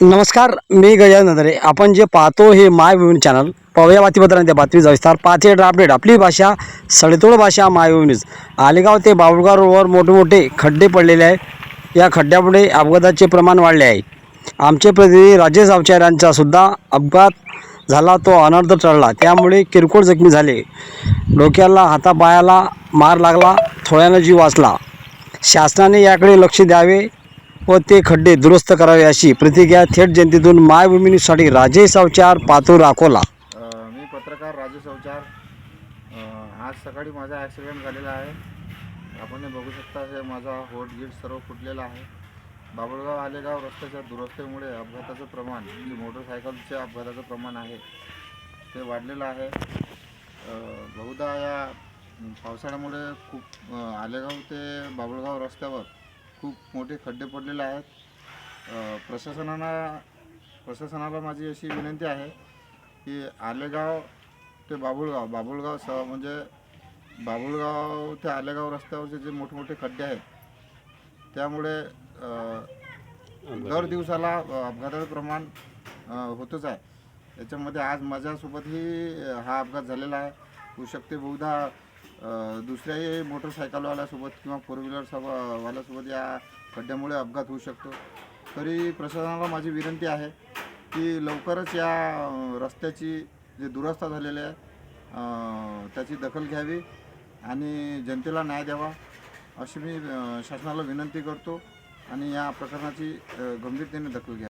नमस्कार मी गजानन नदरे. आपण जे पाहतो हे मायभूमी चॅनल पाहूया बातमीपत्रांच्या बातमीचा विस्तार पाहते अपडेट आपली भाषा सडेतोड भाषा माय न्यूज आलेगाव ते बाबुळगाव रोडवर मोठमोठे खड्डे पडलेले आहे या खड्ड्यामुळे अपघाताचे प्रमाण वाढले आहे. आमचे प्रतिनिधी राजेश अवचार यांचा सुद्धा अपघात झाला तो अनर्थ टळला. त्यामुळे किरकोळ जखमी झाले. डोक्याला हातापायाला मार लागला थोड्यानं जीव वाचला. शासनाने याकडे लक्ष द्यावे. व ते खड्डे दुरुस्त करावे अशी प्रतिज्ञा थेट जनतेतून मायभूमी न्यूजसाठी राजेश अवचार पातूर अकोला. मी पत्रकार राजेश अवचार आज सकाळी माझा ॲक्सिडेंट झालेला आहे. आपण बघू शकता हे माझा होट गीट सर्व फुटलेला आहे. बाबळगाव आलेगाव रस्त्याच्या दुरुस्तीमुळे अपघाताचं प्रमाण म्हणजे जे मोटरसायकलच्या अपघाताचं प्रमाण आहे. ते वाढलेलं आहे. बहुधा या पावसाळ्यामुळे खूप आलेगाव ते बाबळगाव रस्त्यावर खूप मोठे खड्डे पडलेले आहेत. अ, प्रशासनानं प्रशासनाला माझी अशी विनंती आहे की आलेगाव ते बाबुळगाव बाबुळगाव स म्हणजे बाबुळगाव ते आलेगाव रस्त्यावरचे जे मोठमोठे खड्डे आहेत त्यामुळे दर दिवसाला अपघाताचं प्रमाण होतच आहे. याच्यामध्ये आज माझ्यासोबतही हा अपघात झालेला आहे. होऊ शकते बहुधा दुसऱ्याही मोटरसायकलवाल्यासोबत किंवा फोर व्हीलर या खड्ड्यामुळे अपघात होऊ शकतो. तरी प्रशासनाला माझी विनंती आहे की लवकरच या रस्त्याची जे दुरस्ता झालेली आहे त्याची दखल घ्यावी आणि जनतेला न्याय द्यावा अशी मी शासनाला विनंती करतो आणि या प्रकरणाची गंभीरतेने दखल घ्या